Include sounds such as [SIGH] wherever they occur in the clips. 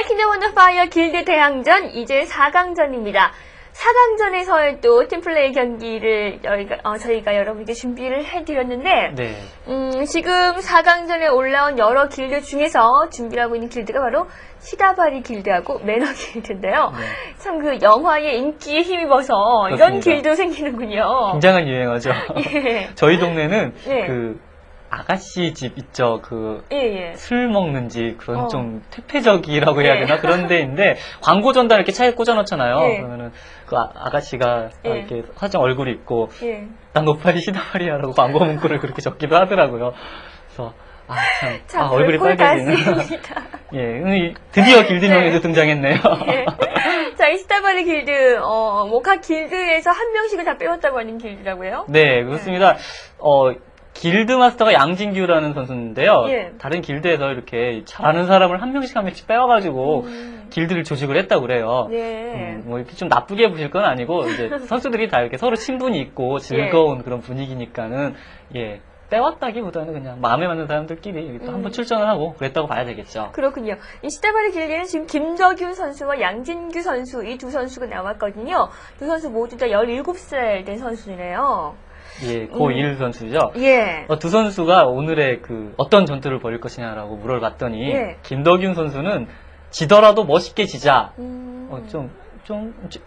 백힌드 원더파이어 길드 대항전 이제 4강전입니다. 4강전에서의 또 팀플레이 경기를 저희가, 어, 저희가 여러분께 준비를 해드렸는데 네. 음, 지금 4강전에 올라온 여러 길드 중에서 준비하고 있는 길드가 바로 시다바리 길드하고 매너 길드인데요. 네. 참그 영화의 인기에 힘입어서 이런 그렇습니다. 길드 생기는군요. 굉장한 유행어죠. [LAUGHS] 예, 저희 동네는 네. 그 아가씨 집 있죠. 그 예, 예. 술 먹는 집 그런 어. 좀 퇴폐적이라고 해야 네. 되나 그런 데인데 광고 전달 이렇게 차에 꽂아놓잖아요. 네. 그러면은 그 아, 가씨가 네. 이렇게 화장 얼굴이 있고 예. 난 노파리 시다파리야 라고 광고 문구를 그렇게 적기도 하더라고요. 그래서 아 참 참 아, 얼굴이 빨개지는. [LAUGHS] 예, 음, 드디어 길드명에도 네. 등장했네요. 예. 자, 이 시다바리 길드, 어, 뭐, 각 길드에서 한 명씩은 다 빼왔다고 하는 길드라고요? 네, 그렇습니다. 어, 길드 마스터가 양진규라는 선수인데요. 예. 다른 길드에서 이렇게 잘하는 사람을 한 명씩 한 명씩 빼와가지고 음, 길드를 조직을 했다고 그래요. 네. 음, 뭐 이렇게 좀 나쁘게 보실 건 아니고 이제 [LAUGHS] 선수들이 다 이렇게 서로 친분이 있고 즐거운 그런 분위기니까는 예 빼왔다기보다는 그냥 마음에 맞는 사람들끼리 또 음. 한번 출전을 하고 그랬다고 봐야 되겠죠. 그렇군요. 이 시다바리 길드에는 지금 김덕윤 선수와 양진규 선수, 이 두 선수가 나왔거든요. 두 선수 모두 다 17살 된 선수네요. 예, 고1 선수죠. 예. 어, 두 선수가 오늘의 그 어떤 전투를 벌일 것이냐라고 물어봤더니 예. 김덕윤 선수는 지더라도 멋있게 지자. 음, 어, 좀, 좀, 좀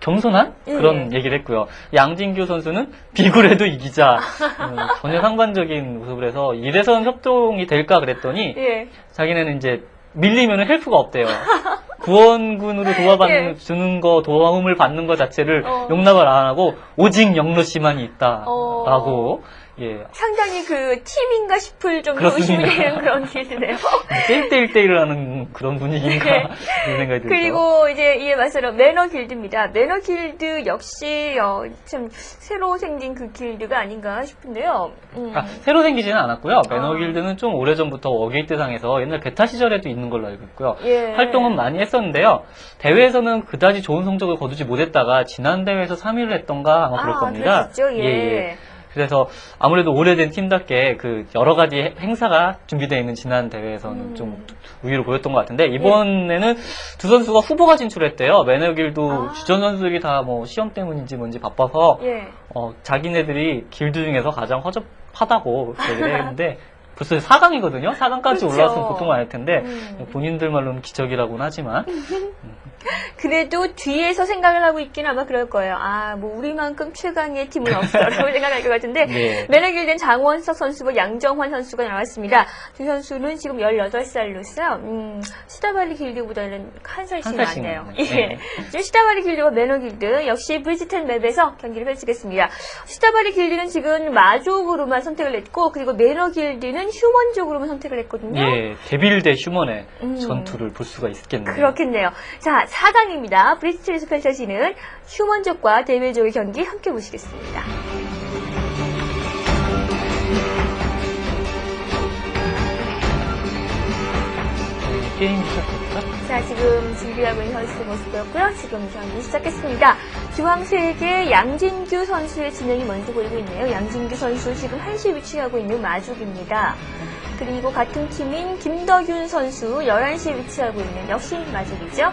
겸손한 예. 그런 얘기를 했고요. 양진규 선수는 비굴해도 이기자. [LAUGHS] 음, 전혀 상반적인 모습을 해서 이래선 협동이 될까 그랬더니 예. 자기네는 이제 밀리면 헬프가 없대요. [LAUGHS] 구원군으로 도와받는 예. 주는 거 도움을 받는 거 자체를 어. 용납을 안 하고 오직 영러 씨만이 있다라고 어. 예 상당히 그 팀인가 싶을 그렇습니다. 의심이 되는 그런 길드네요. 1대1대1을 하는 그런 분위기인가 네. 그런 생각이 들죠. 그리고 이제 이에 맞서서 매너 길드입니다. 매너 길드 역시 어, 참 새로 생긴 그 길드가 아닌가 싶은데요. 음. 아, 새로 생기지는 않았고요. 매너 아. 길드는 좀 오래전부터 워게이트상에서 옛날 베타 시절에도 있는 걸로 알고 있고요. 예. 활동은 많이 했었는데요. 대회에서는 그다지 좋은 성적을 거두지 못했다가 지난 대회에서 3위를 했던가 아마 그럴 아, 겁니다. 그랬었죠? 예. 예. 그래서 아무래도 오래된 팀답게 그 여러 가지 해- 행사가 준비되어 있는 지난 대회에서는 음. 좀 우위를 보였던 것 같은데 이번에는 두 선수가 후보가 진출했대요. 매너길도 아. 주전 선수들이 다 뭐 시험 때문인지 뭔지 바빠서 예. 어, 자기네들이 길드 중에서 가장 허접하다고 얘기를 했는데 [LAUGHS] 벌써 4강이거든요. 4강까지 그렇죠. 올라왔으면 보통 아닐 텐데 음. 본인들 말로는 기적이라고는 하지만 [LAUGHS] 그래도 뒤에서 생각을 하고 있긴 아마 그럴 거예요. 아, 뭐 우리만큼 최강의 팀은 없어라고 [LAUGHS] 생각할 것 같은데 네. 매너길된 장원석 선수와 양정환 선수가 나왔습니다. 두 선수는 지금 18살로서 음, 시다바리 길드보다는 한 살씩 많네요. [LAUGHS] 예. 네. 지금 시다바리 길드와 매너길드 역시 브리지텐 맵에서 경기를 펼치겠습니다. 시다바리 길드는 지금 마족으로만 선택을 했고 그리고 매너길드는 휴먼족으로만 선택을 했거든요. 예, 데빌 대 휴먼의 음. 전투를 볼 수가 있겠네요. 그렇겠네요. 자, 4강입니다. 브리스트에서 펼쳐지는 휴먼족과 데빌족의 경기 함께 보시겠습니다. 게임 시작했죠? 자, 지금 준비하고 있는 선수 모습이었고요. 지금 경기 시작했습니다. 중앙세계 양진규 선수의 진영이 먼저 보이고 있네요. 양진규 선수 지금 1시 위치하고 있는 마족입니다. 그리고 같은 팀인 김덕윤 선수 11시에 위치하고 있는 역시 마족이죠.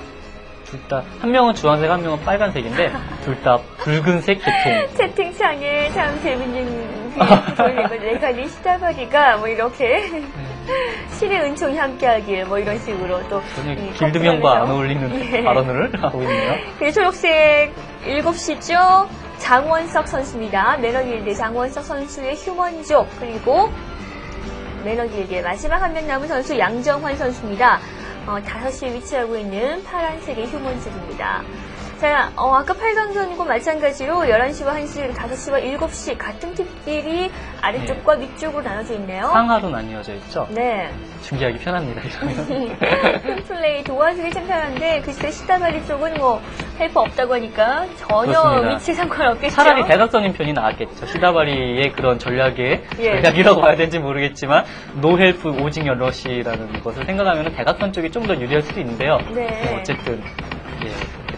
둘 다 한 명은 주황색, 한 명은 빨간색인데 [LAUGHS] 둘 다 붉은색 계통. 채팅창에 참 재밌는 보이는 거 내가 니 시다바리가 뭐 이렇게 [LAUGHS] 네. 신의 은총이 함께하길 뭐 이런 식으로 또이 길드명과 안. 어울리는 [LAUGHS] 예. 발언을 [LAUGHS] 하고 있네요. 그리고 초록색 7시죠. 장원석 선수입니다. 매너길드 장원석 선수의 휴먼족 그리고 매너길드의 마지막 한 명 남은 선수 양정환 선수입니다. 어, 5시에 위치하고 있는 파란색의 휴먼족입니다. 자, 어, 아까 8강전과 마찬가지로 11시와 1시, 5시와 7시 같은 팀끼리 아래쪽과 위쪽으로 나눠져 있네요. 상하로 나뉘어져 있죠? 네. 중계하기 편합니다, 이러면. [LAUGHS] 플레이 도와주기 참 편한데 글쎄 시다바리 쪽은 뭐 헬퍼 없다고 하니까 전혀 그렇습니다. 위치 상관없겠죠. 차라리 대각선인 편이 나았겠죠. 시다바리의 그런 전략의 예. 전략이라고 봐야 되는지 모르겠지만 노헬프 오직 연러시라는 것을 생각하면 대각선 쪽이 좀 더 유리할 수도 있는데요. 네. 뭐 어쨌든 예,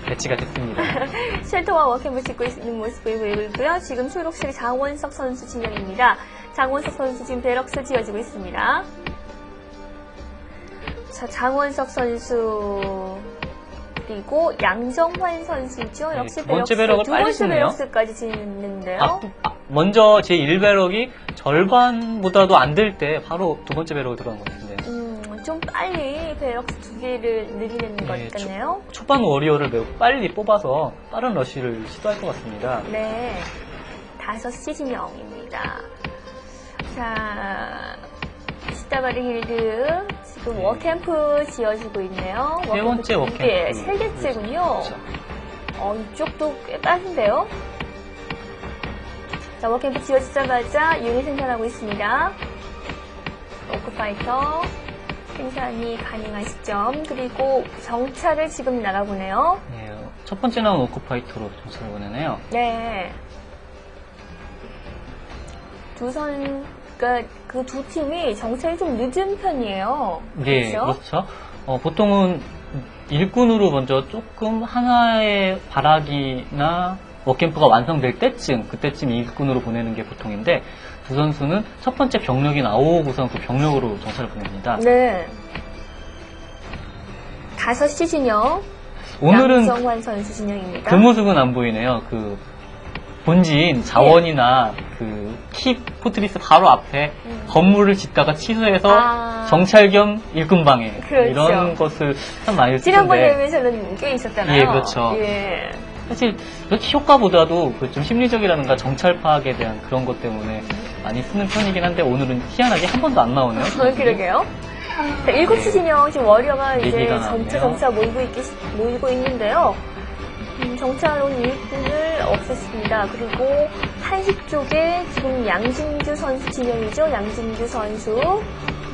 배치가 됐습니다. [LAUGHS] 쉘터와 워킹을 찍고 있는 모습을 보이고 있고요. 지금 초록색 장원석 선수 진영입니다. 장원석 선수 지금 베럭스 지어지고 있습니다. 자, 장원석 선수 그리고 양정환 선수죠. 네, 역시 두 번째 배럭을 두 번째 쓰네요. 베럭스까지 짓는데요. 아, 또- 아, 먼저 제 1배럭이 절반보다도 안 될 때 바로 두 번째 배럭이 들어간 음, 좀 빨리 베럭스 두 개를 늘리는 것 네, 같네요. 초반 워리어를 매우 빨리 뽑아서 빠른 러쉬를 시도할 것 같습니다. 네. 다섯 시 진영입니다. 자, 시다바리 길드 지금 네. 워캠프 지어지고 있네요. 세 번째 두 워캠프. 개, 세 개째군요. 그렇죠. 어, 이쪽도 꽤 빠른데요. 자, 워캠프 지어지자마자 유닛 생산하고 있습니다. 오크파이터 생산이 가능한 시점 그리고 정찰을 지금 나가보네요. 네, 첫 번째 나온 오크파이터로 정찰을 보내네요. 네. 두 선, 그러니까 그 두 팀이 정찰이 좀 늦은 편이에요. 네, 그렇죠? 그렇죠. 어, 보통은 일꾼으로 먼저 조금 하나의 발악이나 워캠프가 완성될 때쯤, 그때쯤 일꾼으로 보내는 게 보통인데, 두 선수는 첫 번째 병력이 나오고선 그 병력으로 정찰을 보냅니다. 네. 다섯 시 진영. 오늘은 양정환 선수 진영입니다. 그 모습은 안 보이네요. 그 본진 자원이나 그키 포트리스 바로 앞에 음. 건물을 짓다가 취소해서 아. 정찰 겸 일꾼 방해 그렇죠. 이런 것을 참 많이 지난번 쓰는데 대회에서는 꽤 있었잖아요. 예, 그렇죠. 예. 사실 이렇게 효과보다도 그 좀 심리적이라든가 정찰 파악에 대한 그런 것 때문에 많이 쓰는 편이긴 한데 오늘은 희한하게 한 번도 안 나오네요. 어, 그러게요. 자, 일곱 시 진영 지금 워리어가 네 이제 점차 나왔네요. 점차 모이고 있기 모이고 있는데요. 음, 정찰로 일꾼을 없앴습니다. 그리고 한식 쪽에 지금 양진규 선수 진영이죠. 양진규 선수.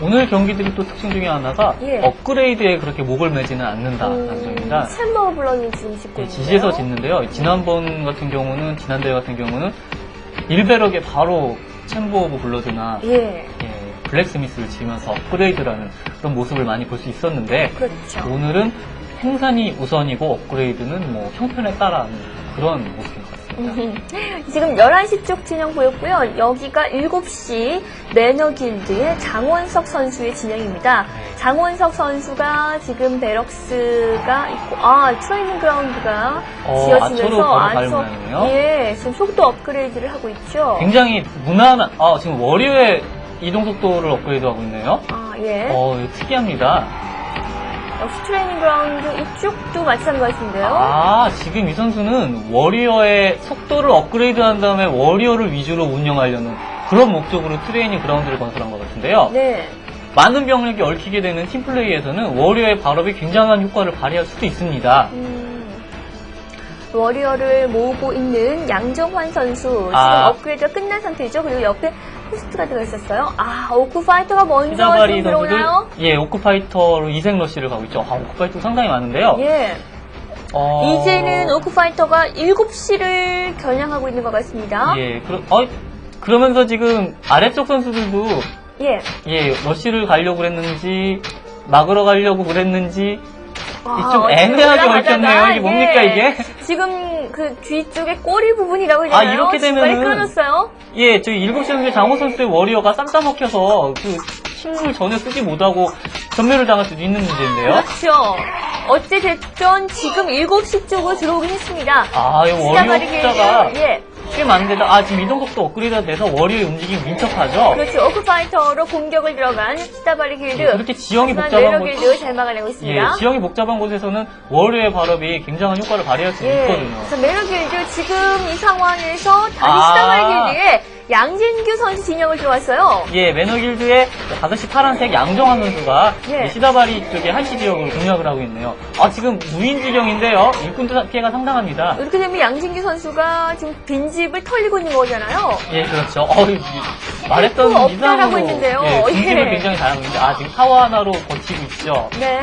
오늘 경기들이 또 특징 중에 하나가 예. 업그레이드에 그렇게 목을 매지는 않는다라는 점입니다. 챔버 블런이 지금 짓고 네, 있는데요. 지지에서 짓는데요. 지난번 같은 경우는 지난 대회 같은 경우는 일베럭에 바로 챔버 오브 블러드나 예, 예, 블랙스미스를 지으면서 업그레이드라는 그런 모습을 많이 볼 수 있었는데 그렇죠. 오늘은 생산이 우선이고 업그레이드는 뭐 형편에 따라 그런 같습니다. 음, [LAUGHS] 지금 11시 쪽 진영 보였고요. 여기가 7시 매너길드의 장원석 선수의 진영입니다. 장원석 선수가 지금 베럭스가 있고, 아, 트레이닝 그라운드가 어, 지어지면서 바로 아처- 발매하네요. 예, 지금 속도 업그레이드를 하고 있죠. 굉장히 무난한 아 지금 워리어의 이동 속도를 업그레이드하고 있네요. 아, 예. 어 특이합니다. 역시 트레이닝 그라운드 이쪽도 마찬가지인데요. 아, 지금 이 선수는 워리어의 속도를 업그레이드한 다음에 워리어를 위주로 운영하려는 그런 목적으로 트레이닝 그라운드를 건설한 것 같은데요. 네. 많은 병력이 얽히게 되는 팀플레이에서는 워리어의 발업이 굉장한 효과를 발휘할 수도 있습니다. 음, 워리어를 모으고 있는 양정환 선수 지금 아. 업그레이드가 끝난 상태죠. 그리고 옆에 호스트가 들어 있었어요. 아 오크 파이터가 먼저 지금 들어오나요? 예, 오크파이터로 이생 러쉬를 가고 있죠. 아, 오크파이터 상당히 많은데요. 예. 어, 이제는 오크 파이터가 7시를 겨냥하고 있는 것 같습니다. 예, 그러, 어, 그러면서 지금 아래쪽 선수들도 예. 예, 러쉬를 가려고 그랬는지 막으러 가려고 그랬는지 아, 좀 애매하게 올라가다가, 얽혔네요. 이게 뭡니까, 예. 이게? 지금 그 뒤쪽에 꼬리 부분이라고 해야 아, 되나요? 이렇게 중간에 되면은- 끊었어요. 예, 저희 7시 경기 장호 선수의 워리어가 쌈싸 먹혀서 그 힘을 전혀 쓰지 못하고 전멸을 당할 수도 있는 문제인데요. 그렇죠. 어찌됐든 지금 7시 쪽으로 들어오긴 했습니다. 아, 이 워리어 숫자가 예. 꽤 많은데다, 아, 지금 이동 속도 업그레이드가 돼서 워리어의 움직임이 민첩하죠? 그렇죠. 오크파이터로 공격을 들어간 시다바리 길드. 예, 그렇게 지형이 복잡한 곳, 길드 잘 막아내고 예, 있습니다. 지형이 복잡한 곳에서는 워리어의 발업이 굉장한 효과를 발휘할 수 예. 있거든요. 그래서 메러 길드 지금 이 상황에서 다시 아. 시다바리 길드에 양진규 선수 진영을 들어왔어요. 예, 매너길드의 5시 파란색 양정환 선수가 예. 이 시다바리 쪽에 한시 지역으로 공략을 하고 있네요. 아, 지금 무인 지경인데요. 일꾼 피해가 상당합니다. 이렇게 되면 양진규 선수가 지금 빈집을 털리고 있는 거잖아요. 예, 그렇죠. 어, 이- 말했던 이상으로 했는데요. 예, 예. 굉장히 잘하고 있는데 아, 지금 타워 하나로 버티고 있죠. 네.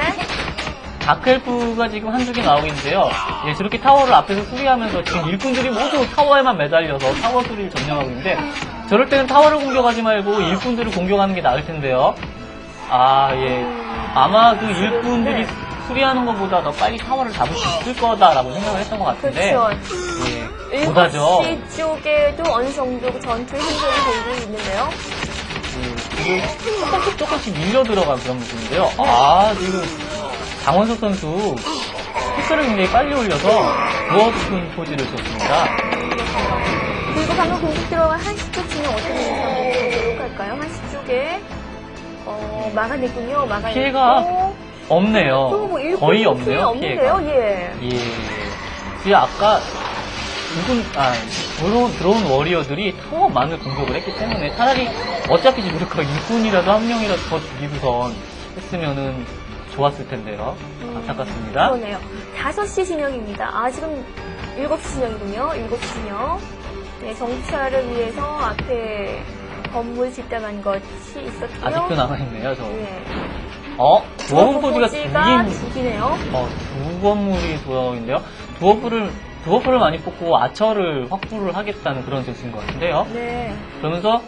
다크엘프가 지금 한두 개 나오고 있는데요. 예, 저렇게 타워를 앞에서 수리하면서 지금 일꾼들이 모두 타워에만 매달려서 타워 수리를 점령하고 있는데 저럴 때는 타워를 공격하지 말고 일꾼들을 공격하는 게 나을 텐데요. 아, 예. 아마 그 일꾼들이 네. 수리하는 것보다 더 빨리 타워를 잡을 수 있을 거다라고 생각을 했던 것 같은데. 그렇죠. 예, 못하죠. 7시 쪽에도 어느 정도 그 전투의 흔적이 보이고 있는데요. 그 지금 조금씩 조금씩 밀려 들어간 그런 모습인데요. 아, 지금 장원석 선수 패스를 굉장히 빨리 올려서 누워붙은 포즈를 줬습니다. 그리고 방금 공격 들어간 한시 쪽 진영 어떻게 되는지 보도록 할까요? 한시 쪽에 어, 막아냈군요. 막아냈고. 피해가 없네요. 뭐 거의 피해 없네요, 없는데요. 피해가. 예. 예. 아까 누군, 아, 들어온, 들어온 워리어들이 타워만을 공격을 했기 때문에 차라리 어차피 지금 그렇게 일꾼이라도 한 명이라도 더 죽이고선 했으면은 좋았을 텐데요. 음, 안타깝습니다. 그러네요. 5시 진영입니다. 아, 지금 7시 진영이군요. 7시 진영. 네, 정찰을 위해서 앞에 건물 짓다간 것이 있었고요. 아직도 남아있네요, 저. 예. 어? 두긴, 죽이네요. 어, 두 건물이 돌아오는데요. 두어프를, 두어프를 많이 뽑고 아처를 확보를 하겠다는 그런 뜻인 것 같은데요. 네. 그러면서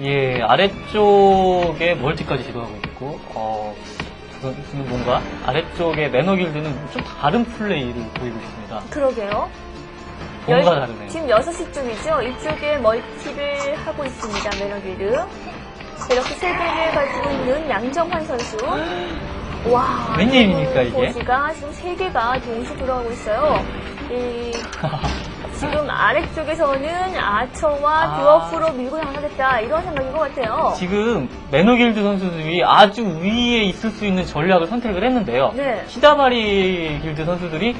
예 아래쪽에 멀티까지 시도하고 있고 어 지금 뭔가 아래쪽에 매너길드는 좀 다른 플레이를 보이고 있습니다. 그러게요. 뭔가 열- 다르네요. 지금 6시쯤이죠. 이쪽에 멀티를 하고 있습니다. 매너길드. 이렇게 세 개를 가지고 있는 양정환 선수. 와. 웬일입니까, 이게? 포지가 지금 세 개가 동시에 돌아가고 있어요. 이, [LAUGHS] 지금 아래쪽에서는 아처와 아. 드워프로 밀고 나가겠다. 이런 생각인 것 같아요. 지금 매너길드 선수들이 아주 위에 있을 수 있는 전략을 선택을 했는데요. 네. 시다바리 길드 선수들이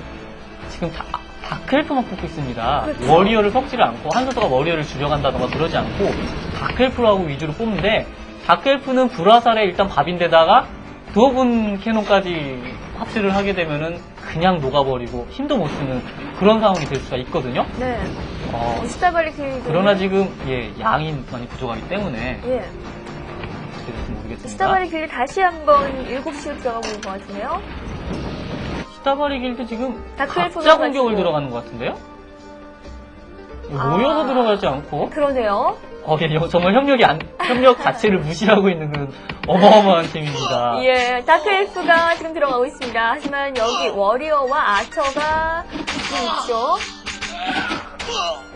지금 다, 다크헬프만 뽑고 있습니다. 그렇죠. 워리어를 섞지를 않고 한 선수가 워리어를 줄여간다던가 그러지 않고 다크헬프라고 위주로 뽑는데 다크헬프는 불화살에 일단 밥인데다가 두어분 캐논까지 합체를 하게 되면은 그냥 녹아버리고 힘도 못 쓰는 그런 상황이 될 수가 있거든요. 네. 어, 길드. 그러나 지금 예 양이 많이 부족하기 때문에 예. 어떻게 될지 모르겠습니다. 시다발리 길드 다시 한번 7시로 들어가고 있는 것 같은데요. 시다바리 길드 지금 각자 공격을. 들어가는 것 같은데요? 아. 모여서 들어가지 않고 그러네요. 어, 정말 협력이 안, 협력 자체를 무시하고 있는 그런 어마어마한 팀입니다. [LAUGHS] 예, 다크엘프가 지금 들어가고 있습니다. 하지만 여기 워리어와 아처가 지금 있죠.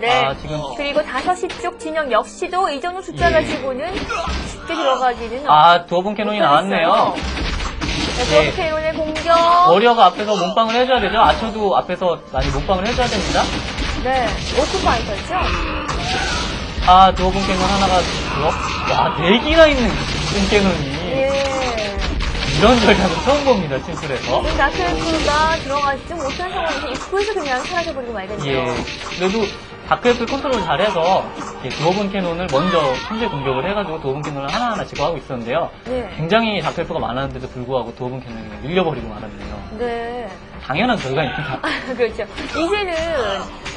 네. 아, 지금 그리고 5시 쪽 진영 역시도 이 정도 숫자 예. 가지고는 쉽게 들어가기는 아 두어분 캐논이 나왔네요. 네, 예. 캐논의 공격. 워리어가 앞에서 몸빵을 해줘야 되죠. 아쳐도 앞에서 많이 몸빵을 해줘야 됩니다. 네, 오토파이터죠. 아 두어분 캐논 하나가 들어. 와, 네 개나 있는 큰 캐논이 예. 이런 전략은 처음 봅니다. 침술에서. 지금 다크엘프가 들어가지 못한 상황에서 입구에서 그냥 사라져버리고 말겠네요. 예. 그래도 다크애플 컨트롤 잘해서 두어분 캐논을 먼저 현재 공격을 해가지고 두어분 캐논을 하나하나 제거하고 있었는데요. 네. 굉장히 다크애플가 많았는데도 불구하고 두어분 캐논이 밀려버리고 말았네요. 네. 당연한 결과입니다. [LAUGHS] 그렇죠. 이제는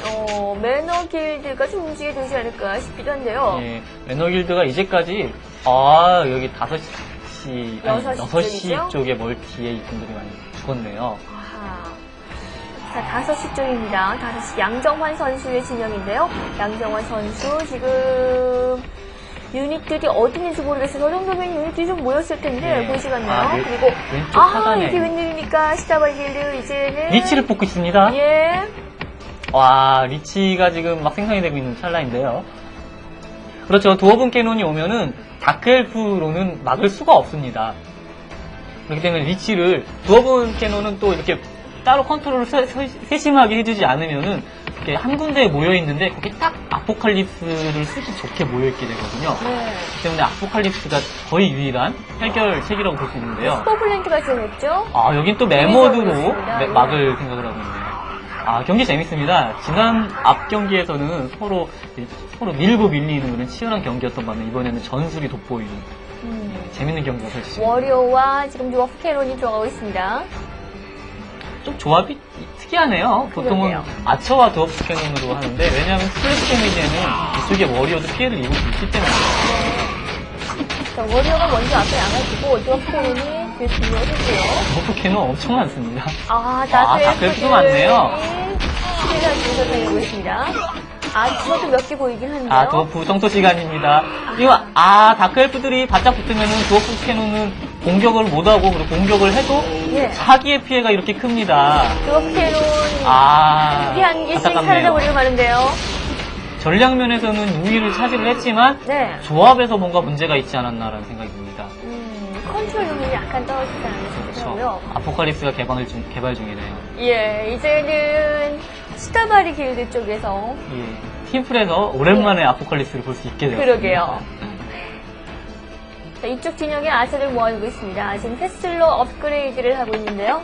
어, 매너 길드가 좀 움직여 되지 않을까 싶기도 한데요. 예, 매너 길드가 이제까지 아 여기 5시 여섯 시 6시 쪽이죠? 쪽에 멀티에 이분들이 많이 죽었네요. 자, 5시 쪽입니다. 5시 양정환 선수의 진영인데요. 양정환 선수 지금 유닛들이 어디 있는지 모르겠어요. 저 정도면 유닛들이 좀 모였을 텐데 예. 보이지가 않네요. 아, 네. 그리고 왼쪽 아 하단에 이게 웬일입니까? 시다발 길드 이제는 리치를 뽑고 있습니다. 예. 와 리치가 지금 막 생성이 되고 있는 찰나인데요. 그렇죠. 두어분 캐논이 오면은 다크엘프로는 막을 수가 없습니다. 그렇기 때문에 리치를 두어분 캐논은 또 이렇게 따로 컨트롤을 세, 세- 세심하게 해주지 않으면은 이렇게 한 군데에 모여 있는데 거기 딱 아포칼립스를 쓰기 좋게 모여 있게 되거든요. 네. 그렇기 때문에 아포칼립스가 거의 유일한 해결 책이라고 볼 수 있는데요. 스포플랜트가 지어냈죠? 아, 여긴 또 메모드로 네. 막을 생각을 하고 있네요. 아, 경기 재밌습니다. 지난 앞 경기에서는 서로, 서로 밀고 밀리는 그런 치열한 경기였던 반면 이번에는 전술이 돋보이는 음. 재밌는 경기가 펼쳐집니다. 워리어와 지금 드워프 캐논이 들어가고 있습니다. 좀 조합이 특이하네요. 보통은. 아처와 드워프 캐논으로 하는데 왜냐하면 스플래시 데미지에는 이쪽에 워리어도 피해를 입을 수 있기 때문에 자, 워리어가 먼저 앞에 나가지고 드워프 캐논이 뒤에 들려줬고요. 드워프 캐논 엄청 많습니다. 아, 다크엘프도 다크엘프들이 많네요. 시대가 중에서 달리고 있습니다. 아치도 몇 개 보이긴 한데요. 아, 드워프 청소 시간입니다. 이거, 아, 다크엘프들이 바짝 붙으면은 드워프 캐논은 공격을 못하고, 그리고 공격을 해도 예. 사기의 피해가 이렇게 큽니다. 캐논 아, 한 개씩 안타깝네요. 사라져버리고 마는데요. 전략 면에서는 우위를 차지를 했지만 네. 조합에서 뭔가 문제가 있지 않았나라는 생각이 듭니다. 음, 컨트롤 능력이 약간 들고요. 그렇죠. 아포칼립스가 개발, 중, 개발 중이네요. 예, 이제는 스타바리 길드 쪽에서 예. 팀플에서 오랜만에 아포칼립스를 볼 수 있게 되었습니다. 그러게요. 자, 이쪽 진영에 아세를 모아두고 있습니다. 지금 패슬로 업그레이드를 하고 있는데요.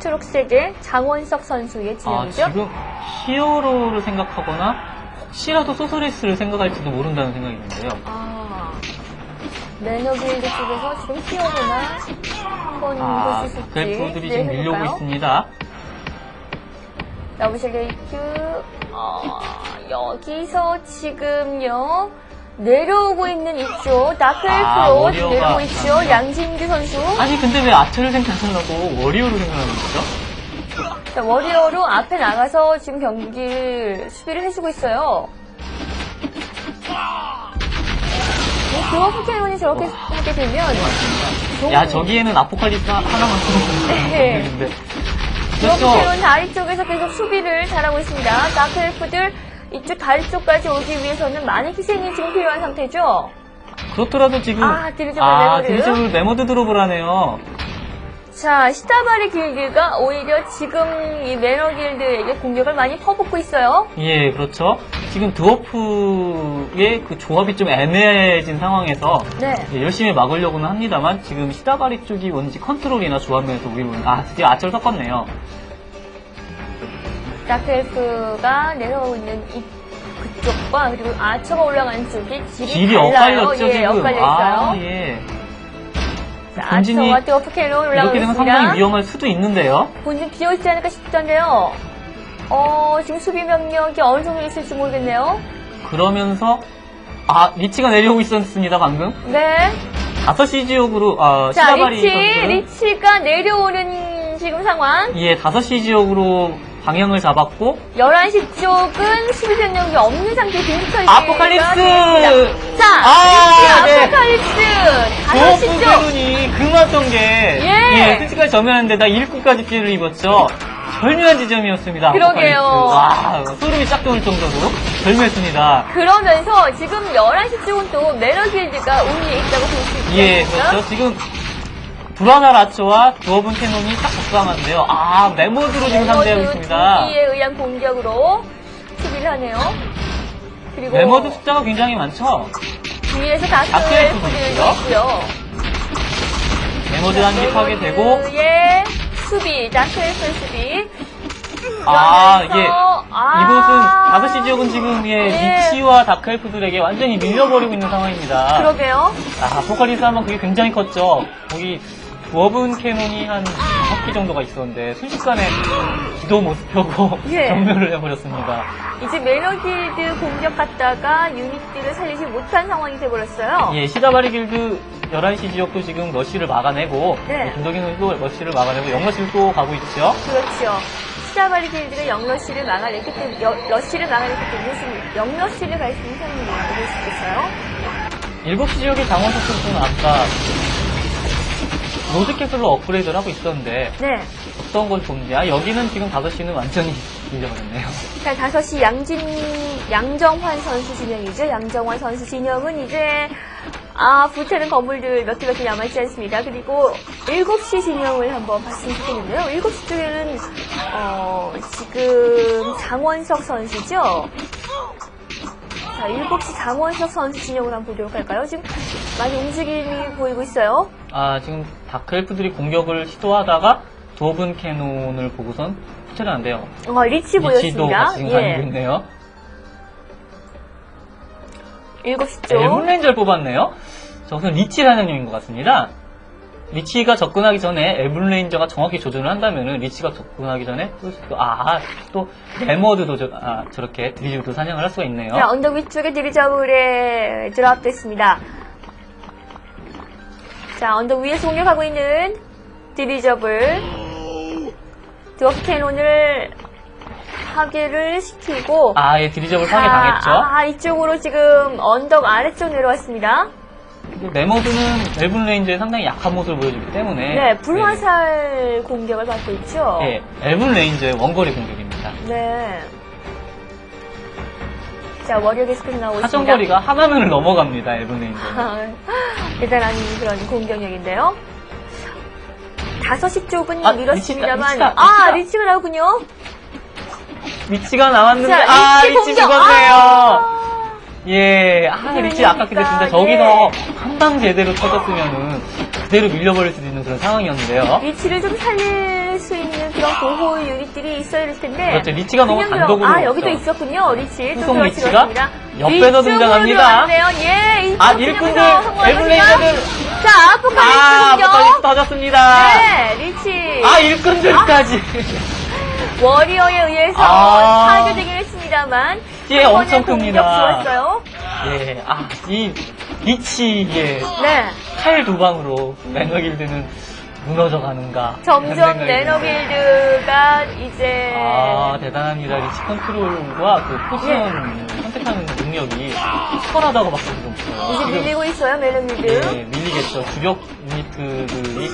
초록색의 장원석 선수의 아, 진영이죠. 지금 히어로를 생각하거나 혹시라도 소서리스를 생각할지도 모른다는 생각이 드는데요. 아, 매너빌드 쪽에서 지금 히어로나 한번 아, 볼수 있을지 기대해 지금 밀려오고? 있습니다. 러브실 게이트 어, 여기서 지금요 내려오고 있는 이쪽 다크 아, 엘프로 내려오고 있죠. 양진규 선수 아니, 근데 왜 아트를 생각하려고 워리어로 생각하는 거죠? 자, 워리어로 앞에 나가서 지금 경기를 수비를 해주고 있어요 뭐, 그거 포켓몬이 저렇게 하게 되면 야, 저기에는 아포칼립스 하- 하나만 네. 쓰는데. 그렇 그렇죠. 포켓몬 다리 쪽에서 계속 수비를 잘하고 있습니다 다크 엘프들 이쪽 다리 쪽까지 오기 위해서는 많은 희생이 지금 필요한 상태죠 그렇더라도 지금. 아, 디리저블 아, 메모드. 디리저블 메모드 드롭을 하네요. 자, 시타바리 길드가 오히려 지금 이 매너 길드에게 공격을 많이 퍼붓고 있어요. 예, 그렇죠. 지금 드워프의 그 조합이 좀 애매해진 상황에서 네. 예, 열심히 막으려고는 합니다만 지금 시다바리 쪽이 뭔지 컨트롤이나 조합면에서 우위로 아 드디어 아철 섞었네요. 다크엘프가 내려오고 있는 이 그쪽과 그리고 아처가 올라간 쪽이 길이, 길이 달라요. 엇갈렸죠 예, 지금. 엇갈려 있어요. 아 예. 자, 본진이 아처와 드워프켈로 올라가고 이렇게 되면 있습니다. 상당히 위험할 수도 있는데요. 본진 비어있지 않을까 싶던데요. 어, 지금 수비 명령이 어느 정도 있을지 모르겠네요. 그러면서 아 리치가 내려오고 있었습니다 방금. 네. 5시 지역으로 아 자, 시다바리 리치, 선수는 리치가 내려오는 지금 상황. 예 5시 지역으로 방향을 잡았고 11시 쪽은 병력이 없는 상태에 빈집혀 있는 아포칼립스! 자, 아, 이렇게 네. 아포칼립스! 조어프 5시 쪽! 캐논이 금왔던 게, 예. 솔직하게 전면한데 나 1구까지 피해를 입었죠. 절묘한 지점이었습니다. 그러게요. 아포칼립스. 와, 소름이 쫙 돋을 정도로 절묘했습니다. 그러면서 지금 11시 쪽은 또 메러길드가 우위에 있다고 볼 수 있죠. 예, 그렇죠. 지금, 불안한 라초와 두어분 캐논이 딱 적당한데요. 아, 메모드로 지금 상대하고 있습니다. 두기에 의한 공격으로 수비를 하네요. 그리고 메모드 숫자가 굉장히 많죠. 뒤에서 다크 다크엘프도 엘프들도 있고요. 있고요. 메모드 한개 파괴되고, 예, 수비, 다크엘프 수비. 아, 예. 아, 이곳은 5시 지역은 지금 예, 예. 리치와 다크엘프들에게 완전히 밀려버리고 있는 상황입니다. 그러게요. 아, 아포칼립스 하면 그게 굉장히 컸죠. 거기 두어분 캐논이 한 5개 정도가 있었는데 순식간에 기도 못 펴고 [LAUGHS] 예. 전멸을 해버렸습니다. 이제 매너길드 공격갔다가 유닛들을 살리지 못한 상황이 돼버렸어요. 예, 시다바리 길드 11시 지역도 지금 러쉬를 막아내고 네. 김덕인 선수도 러쉬를 막아내고 영러쉬를 또 가고 있죠. 그렇죠. 시다바리 길드가 영러쉬를 막아냈기 때문에, 여- 러쉬를 막아냈기 때문에 지금 영러쉬를 갈 수 있는 상황이 될수 있겠어요. 7시 지역의 장원석 선수는 아까 로드캐슬로 업그레이드를 하고 있었는데 네. 어떤 걸아 여기는 지금 5시는 완전히 [LAUGHS] 밀려버렸네요. 자, 5시 양진, 양정환 선수 진영이죠. 양정환 선수 진영은 이제, 아, 불태는 건물들 몇 개 몇 개 남아있지 않습니다. 그리고 7시 진영을 한번 봤으면 좋겠는데요. 7시 쪽에는, 어, 지금 장원석 선수죠. 자, 7시 장원석 선수 진영을 한번 보도록 할까요? 지금 많이 움직임이 보이고 있어요. 아, 지금 다크엘프들이 공격을 시도하다가 도분 캐논을 보고선 후퇴를 한대요. 어, 리치 리치도 보였습니다. 같이 지금 다니고 예. 있네요. 7시 쪽. 엘블레인저를 뽑았네요. 저것은 리치 사냥용인 것 같습니다. 리치가 접근하기 전에 엘블레인저가 정확히 조준을 한다면은 리치가 접근하기 전에 또, 또- 아, 또 레머드도 저, 아, 저렇게 드리즈도 사냥을 할 수가 있네요. 자, 언덕 위쪽에 디리저블에 드랍됐습니다. 자, 언덕 위에서 공격하고 있는 디리저블. 드워프 캐논을 파괴를 시키고. 아, 예, 드리저블 파괴 자, 당했죠. 아, 이쪽으로 지금 언덕 아래쪽 내려왔습니다. 근데 레머드는 엘블레인저에 상당히 약한 모습을 보여주기 때문에. 네, 불화살 공격을 받고 있죠. 네, 예, 엘블레인저의 원거리 공격입니다. 네. 자, 워리어 계속해서 나오고 있습니다. 사정거리가 하나면을 넘어갑니다, 에브네인도. 아, 대단한 그런 공격력인데요. 5시 쪽은 아, 밀었습니다만, 리치가, 리치가, 아, 리치가. 나오군요. 리치가 나왔는데, 자, 아, 리치 리치. 죽었네요. 아, 예, 아, 무슨 리치 아깝게 됐습니다. 일입니까? 저기서 예. 한방 제대로 터졌으면은 그대로 밀려버릴 수도 있는 그런 상황이었는데요. 리치를 좀 살릴 수 있는 보호 유닛들이 있어야 될 텐데. 그렇죠. 리치가 너무 단독으로 아, 여기도. 있었군요. 리치. 들어치고 리치가. 옆에서 등장합니다. 예, 이 아, 쪽 일꾼들, 있습니다. 자, 아포칼립스 아, 터졌습니다. 네, 리치. 아, 일꾼들까지. 워리어에 의해서 아. 파괴되긴 했습니다만 예, 엄청 큽니다. 예, 아, 이, 리치의 네, 칼 두 방으로 매너길드는 무너져 가는가. 점점 레너빌드가 이제 아, 대단합니다. 리치 컨트롤과 그 포지션 선택하는 능력이 탁월하다고 밖에 좀 없어요. 이제 밀리고 있어요 멜로빌드. 예, 밀리겠죠. 주력 유니트들이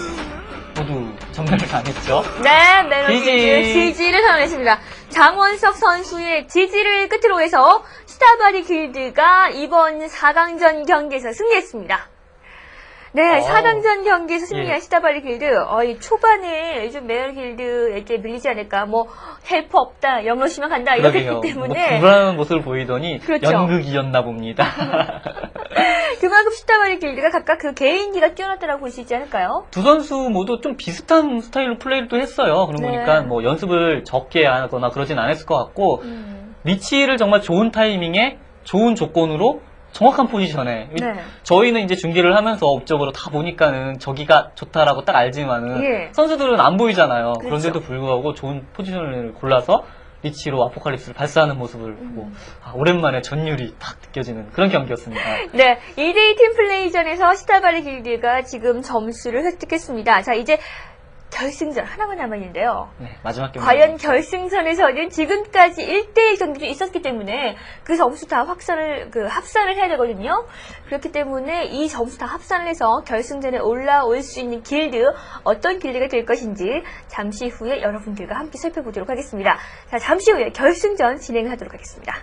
모두 전멸을 당했죠. 네, 지지. 지지를 선언했습니다. 장원석 선수의 지지를 끝으로 해서 스타바리 길드가 이번 4강전 경기에서 승리했습니다. 네, 어. 4강전 경기에서 승리한 예. 스타바리 길드, 어, 이 초반에 좀 메어 길드에게 밀리지 않을까, 뭐, 헬프 없다, 영로시만 간다, 이렇게. 했기 뭐 때문에, 불안한 모습을 보이더니 그렇죠. 연극이었나 봅니다. [LAUGHS] 그만큼 스타바리 길드가 각각 그 개인기가 뛰어났다고 볼 수 있지 않을까요? 두 선수 모두 좀 비슷한 스타일로 플레이를 또 했어요. 그러고 네. 보니까 뭐 연습을 적게 하거나 그러진 않았을 것 같고 음. 리치를 정말 좋은 타이밍에 좋은 조건으로 정확한 포지션에 네. 저희는 이제 중계를 하면서 업적으로 다 보니까는 저기가 좋다라고 딱 알지만은 예. 선수들은 안 보이잖아요. 그렇죠. 그런데도 불구하고 좋은 포지션을 골라서 리치로 아포칼립스를 발사하는 모습을 보고 음. 아, 오랜만에 전율이 딱 느껴지는 그런 경기였습니다. [LAUGHS] 네, 2대2 팀플레이전에서 스타바리 길드가 지금 점수를 획득했습니다. 자, 이제 결승전 하나가 남아있는데요. 네, 마지막 경기. 과연 결승선에서는 지금까지 1대1 경기도 있었기 때문에 그 점수 다 확산을, 그 합산을 해야 되거든요. 그렇기 때문에 이 점수 다 합산을 해서 결승전에 올라올 수 있는 길드, 어떤 길드가 될 것인지 잠시 후에 여러분들과 함께 살펴보도록 하겠습니다. 자, 잠시 후에 결승전 진행하도록 하겠습니다.